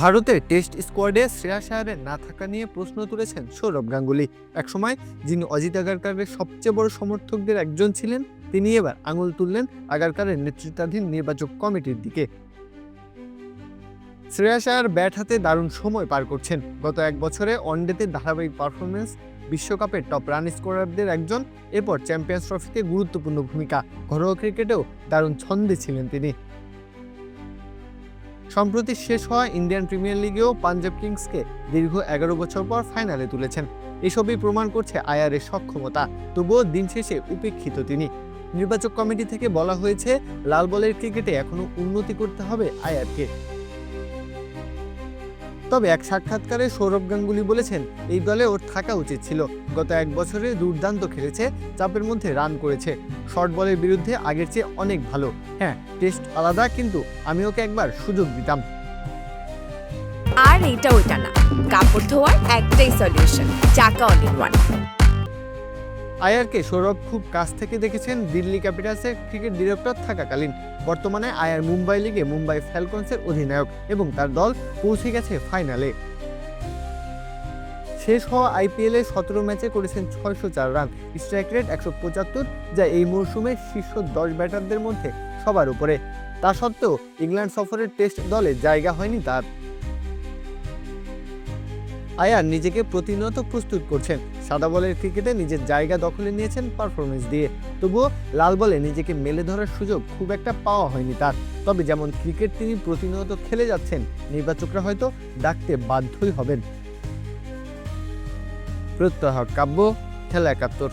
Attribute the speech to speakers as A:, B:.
A: ভারতের টেস্ট স্কোয়াডে শ্রেয়া আয়ারের না থাকা নিয়ে প্রশ্ন তুলেছেন সৌরভ গাঙ্গুলি। একসময় যিনি অজিত আগারকারের সবচেয়ে বড় সমর্থকদের একজন ছিলেন, তিনি এবার আঙুল তুললেন আগারকারের নেতৃত্বাধীন নির্বাচক কমিটির দিকে। শ্রেয়া আয়ার ব্যাট হাতে দারুণ সময় পার করছেন। গত এক বছরে ওয়ানডেতে ধারাবাহিক পারফরমেন্স বিশ্বকাপের টপ রান স্কোরারদের একজন, এরপর চ্যাম্পিয়ন্স ট্রফিতে গুরুত্বপূর্ণ ভূমিকা। ঘরোয়া ক্রিকেটেও দারুণ ছন্দে ছিলেন তিনি। সম্প্রতি শেষ হওয়া ইন্ডিয়ান প্রিমিয়ার লিগেও পাঞ্জাব কিংসকে দীর্ঘ এগারো বছর পর ফাইনালে তুলেছেন। এসবই প্রমাণ করছে আয়ারের সক্ষমতা। তবুও দিন শেষে উপেক্ষিত তিনি। নির্বাচক কমিটি থেকে বলা হয়েছে, লাল বলের ক্রিকেটে এখনও উন্নতি করতে হবে আয়ারকে তবে এক সাক্ষাৎকারে সৌরভ গাঙ্গুলি বলেছেন, এই দলে ওর থাকা উচিত ছিল। গত এক বছরে দুর্দান্ত খেলেছে, চাপের মধ্যে রান করেছে। শর্ট বলের বিরুদ্ধে আগের চেয়ে অনেক ভালো। হ্যাঁ টেস্ট আলাদা, কিন্তু আমি ওকে একবার সুযোগ দিতাম।
B: আর এইটা ওইটা না। কাপড় ধোয়ার একটাই সলিউশন চাকা অনেক ওয়ান
A: আয়ারকে সৌরভ খুব কাছ থেকে দেখেছেন দিল্লি ক্যাপিটালসের ক্রিকেট ডিরেক্টর থাকাকালীন। বর্তমানে আয়ার মুম্বাই লিগে মুম্বাই ফ্যালকনসের অধিনায়ক এবং তার দল পৌঁছে গেছে ফাইনালে। শেষ হওয়া আইপিএলে সতেরো ম্যাচে করেছেন ছয়শো চার রান। স্ট্রাইক রেট একশো পঁচাত্তর, যা এই মরশুমে শীর্ষ দশ ব্যাটারদের মধ্যে সবার উপরে। তা সত্ত্বেও ইংল্যান্ড সফরের টেস্ট দলে জায়গা হয়নি তার। আয়ার নিজেকে প্রতিনিয়ত প্রস্তুত করছেন। সাদা বলের ক্রিকেটে নিজের জায়গা দখলে নিয়েছেন পারফরমেন্স দিয়ে। তবুও লাল বলে নিজেকে মেলে ধরার সুযোগ খুব একটা পাওয়া হয়নি তার। তবে যেমন ক্রিকেট তিনি প্রতিনিয়ত খেলে যাচ্ছেন, নির্বাচকরা হয়তো ডাকতে বাধ্যই হবেন। প্রত্যহ কাব্য, খেলা একাত্তর।